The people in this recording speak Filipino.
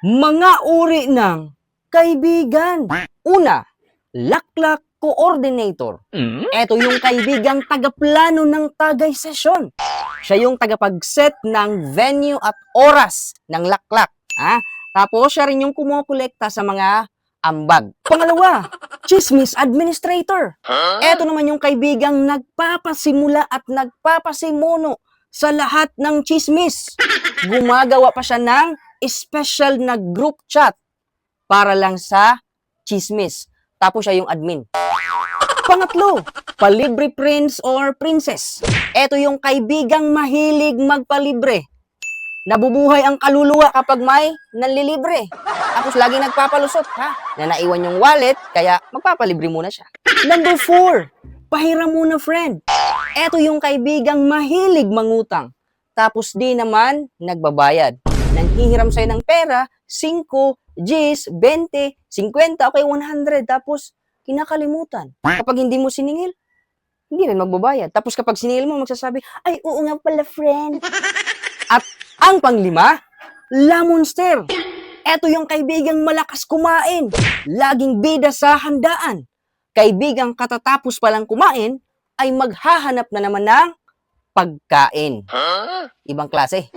Mga uri ng kaibigan. Una, laklak coordinator. Ito yung kaibigang tagaplano ng tagay sesyon. Siya yung tagapag-set ng venue at oras ng laklak. Ha? Tapos siya rin yung kumukolekta sa mga ambag. Pangalawa, chismis administrator. Ito naman yung kaibigang nagpapasimula at nagpapasimuno sa lahat ng chismis. Gumagawa pa siya ng special na group chat para lang sa chismis. Tapos siya yung admin. Pangatlo, palibre prince or princess. Ito yung kaibigang mahilig magpalibre. Nabubuhay ang kaluluwa kapag may nanlilibre. Tapos lagi nagpapalusot, ha? Na naiwan yung wallet, kaya magpapalibre muna siya. Number four, pahiram muna friend. Ito yung kaibigang mahilig mangutang. Tapos di naman nagbabayad. Nanghihiram sa'yo ng pera, 5, 10, 20, 50, okay, 100. Tapos kinakalimutan. Kapag hindi mo siningil, hindi rin magbabayad. Tapos kapag siningil mo, magsasabi, ay, oo nga pala, friend. At ang panglima, La Monster. Ito yung kaibigang malakas kumain. Laging bida sa handaan. Kaibigang katatapos palang kumain, ay maghahanap na naman ng pagkain. Ibang klase.